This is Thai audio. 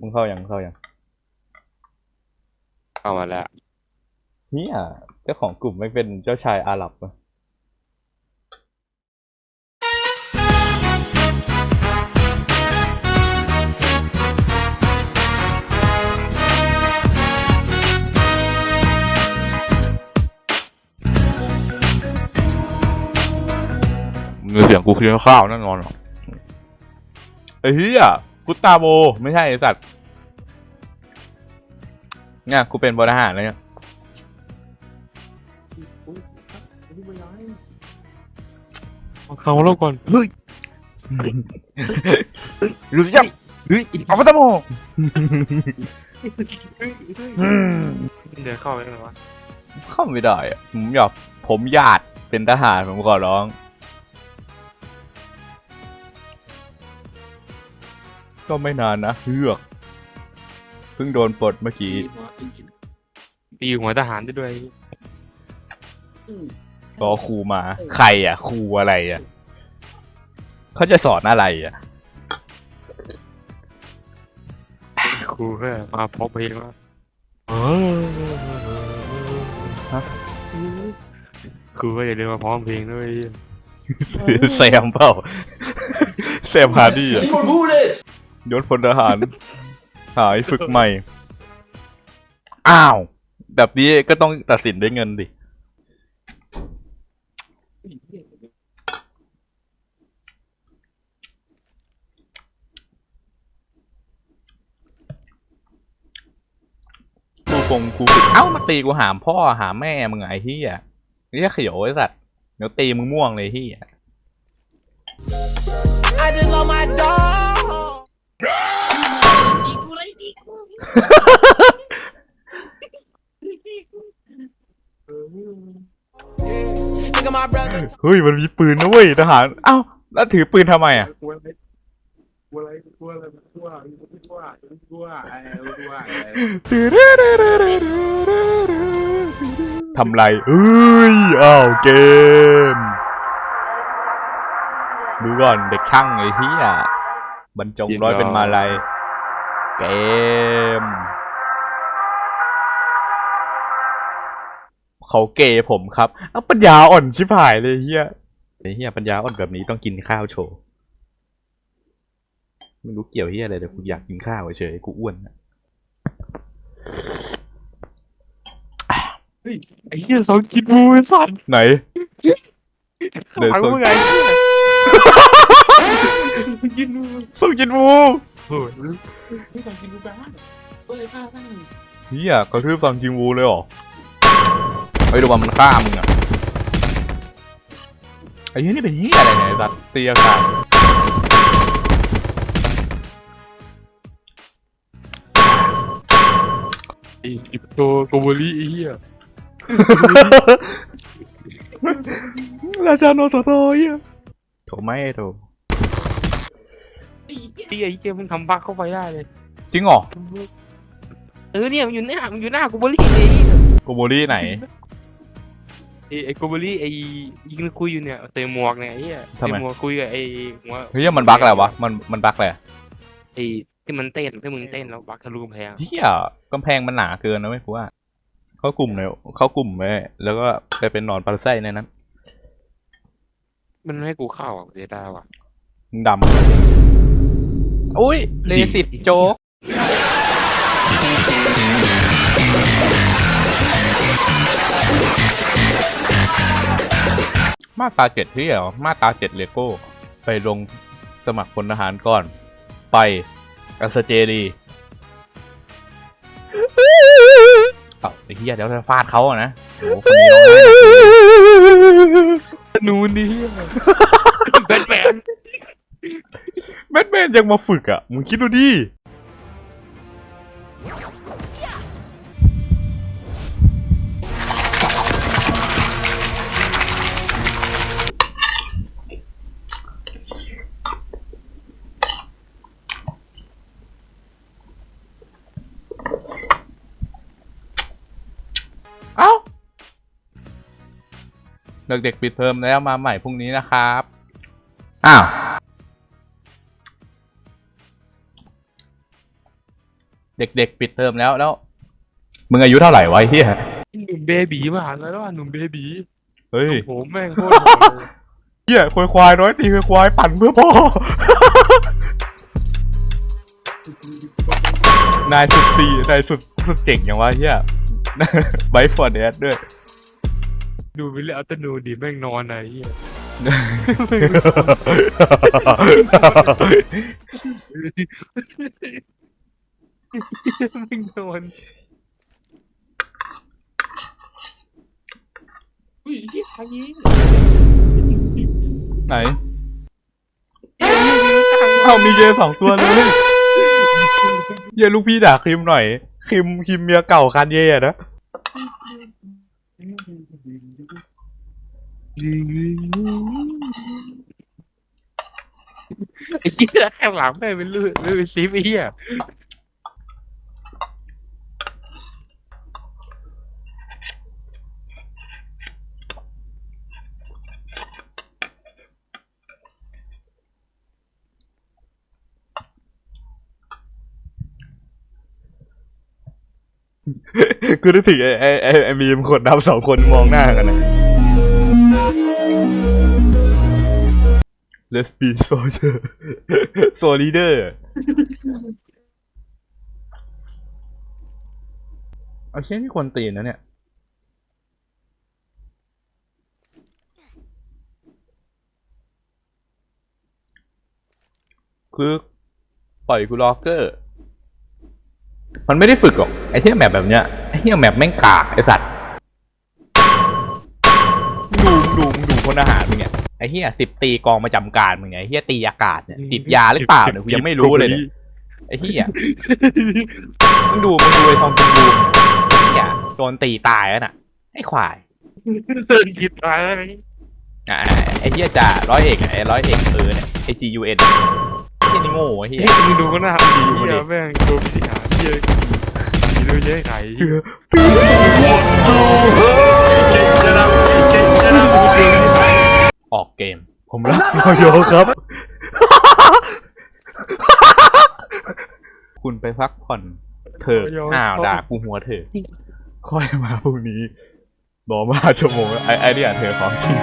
มึงเข้ายังเข้ายังเข้ามาแล้วเนี่ยเจ้าของกลุ่มไม่เป็นเจ้าชายอาหรับอะมือเสียงกูคือข้าวแน่นอนหรอไอ้เหี้ย กุตตาโบ ไม่ใช่ไอ้สัตว์เนี่ยกูเป็นบริหารแล้วเนี่ยเข้ามาแล้วก่อนเฮ้ยรู้จักเฮ้ยเอาไปตะโมเดินเข้าไปได้ไหมวะเข้าไม่ได้อะผมอยากผมอยากเป็นทหารผมขอร้อง ก็ไม่นานนะเฮือกเพิ่งโดนปลดเมื่อกี้ตีหัวทหารได้ด้วยก็ครูมาใครอะครูอะไรอะเขาจะสอนอะไรอะครูก็มาพบเพลงว่าฮะครูก็อย่าลืมมาพร้อมเพลงด้วยแซมเปล่าแซมฮาร์ดี้อะ ยศพลทหาร หายฝึกใหม่ อ้าว แบบนี้ก็ต้องตัดสินด้วยเงินดิครูฟงครูฝึกเอ้ามาตีกูหามพ่อหามแม่มึงไงเฮียนี่เขียวไอ้สัตว์เดี๋ยวตีมึงม่วงเลยเฮีย I just love my dog. เฮ้ยมันมีปืนนะเว้ยทหารเอ้าแล้วถือปืนทำไมอะกลัวอะไรกลัวอะไรกลัวอะไรกลัวกลัวกลัวไอ้กลัวไอ้ทำไรเอ้ยอ้าวเกม ดูก่อนเด็กช่างไอ้เหี้ยบรรจงร้อยเป็นมาลัย เกม เขาเกย์ผมครับเอาปัญญาอ่อนชิบหายเลยเฮียไอ้เฮียปัญญาอ่อนแบบนี้ต้องกินข้าวโชว์ไม่รู้เกี่ยวเฮียอะไรแต่กูอยากกินข้าวเฉยๆกูอ้วนอะไอ้เหี้ยสองกินบูไอ้สัตว์ไหน เดี๋ยวหลังส่งมึ งไงกินบูสุกินบูโอ้ยไม่ต้องกินบูบ้างเฮ้ยบ้าบ้างเฮียกระทืบซองกินบูเลยเหรอไอ้ดูว่ามันฆ่ามึงอะไอ้เฮียนี่เป็นเฮียอะไรเนี่ยไอ้สัตว์ตีอากาศไอ้กิปโตโกโบลีไอ้เหี้ยราชาโนสโตเฮียโถไม่โถ ไอ้เหี้ยไอ้เกมมันทำบั๊กเข้าไปได้เลยจริงเหรอเออเนี่ยมันอยู่หน้ามันอยู่หน้าโกโบลีไอ้โกโบลี่ไหน ไอ้ไอ้โกโบลีไอ้ยิงคุยอยู่เนี่ยเตะหมวกเนี่ยไอ้เหี้ยทำไมเตะหมวกคุยกับไอ้หัวเฮ้ยมันบั๊กอะไรวะมันมันบั๊กอะไรไอ้ที่มันเต้นที่มึงเต้นแล้วบั๊กทะลุกำแพงเฮียกำแพงมันหนาเกินนะไม่กูว่าเข้ากลุ่มเลยเข้ากลุ่มไปแล้วก็ไปเป็นหนอนปลาไส้ในนั้นมันไม่ให้กูเข้าอะเสียดายว่ะมึงดำ อุ้ยเลสิตโจ๊กมาตราเจ็ดที่เหรอมาตราเจ็ดเลโก้ ไปลงสมัครพลทหารก่อน ไปอัสเจดีเอาไอ้เหี้ยเดี๋ยวจะฟาดเขาอะนะโอ้โหคนนี้ร้องไห้หนักเลยนูนนี่แบทแมน แบทแมนยังมาฝึกอะ มึงคิดดูดิ เอ้า เด็กๆปิดเทอมแล้วมาใหม่พรุ่งนี้นะครับ อ้าว เด็กๆ ปิดเทอมแล้วแล้ว มึงอายุเท่าไหร่วะไอ้เฮียหนุ่มเบบีมาหาแล้วว่าหนุ่มเบบีเฮ้ยผมแม่งโคตรโหดเลยเฮียควายควายน้อยตีควายควายปั่นเพื่อพ่อ นายสุดตีนายสุดสุดเจ๋งอย่างวะเฮีย ไบฟอร์เดสด้วย ดูวิลเลอัลตนูดิแม่งนอนไหนเหี้ย แม่งนอนอุ้ยที่ใครยิงไหน เอ้ามีเยสองตัวเลยเย่ลูกพี่ด่าคิมหน่อย คิมคิมเมียเก่าคันเย่อะนะไอ้เหี้ยข้างหลังแม่งเป็นเลือดเป็นซิฟไอ้เหี้ย กูนึกถึงไอ้ไอ้ไอ้ไอ้มีมคนดำสองคนมองหน้ากันนะ Let's be soldier soldier เอาเช่นที่คนตีนนะเนี่ย คือ ปล่อยกูล็อกเกอร์ มันไม่ได้ฝึกหรอกไอ้เที่ยแมปแบบเนี้ยไอ้เที่ยแมปแม่งกากไอ้สัตว์ดูมึงดูมึงดูพลทหารมึงเนี่ยไอ้เที่ยสิบตีกองประจำการมึงไงไอ้เที่ยตีอากาศเนี่ยติดยาหรือเปล่าเนี่ยกูยังไม่รู้เลยเนี่ยไอ้เที่ยมึงดูมึงดูไอ้ซองกินดูไอ้เที่ยโดนตีตายแล้วน่ะไอ้ควายเดินคิดตายแล้วไอ้อ่าไอ้เที่ยจ่าร้อยเอกอะไอ้ร้อยเอกเออเนี่ยไอ้ G U N ไอ้เที่ ยนี่โง่ไอ้เที่ยเฮ้ยมึงดูก็น่าดีเหี้ยแม่งโดนพิหารเหี้ยมีดูเยอะไข่เชื่อออกเกม ผมรักโยโยครับ คุณไปพักผ่อนเถอะอ้าวด่ากูหัวเถอะค่อยมาพรุ่งนี้รอมาชั่วโมงแล้วไอ้ไอ้เนี่ยเธอของจริง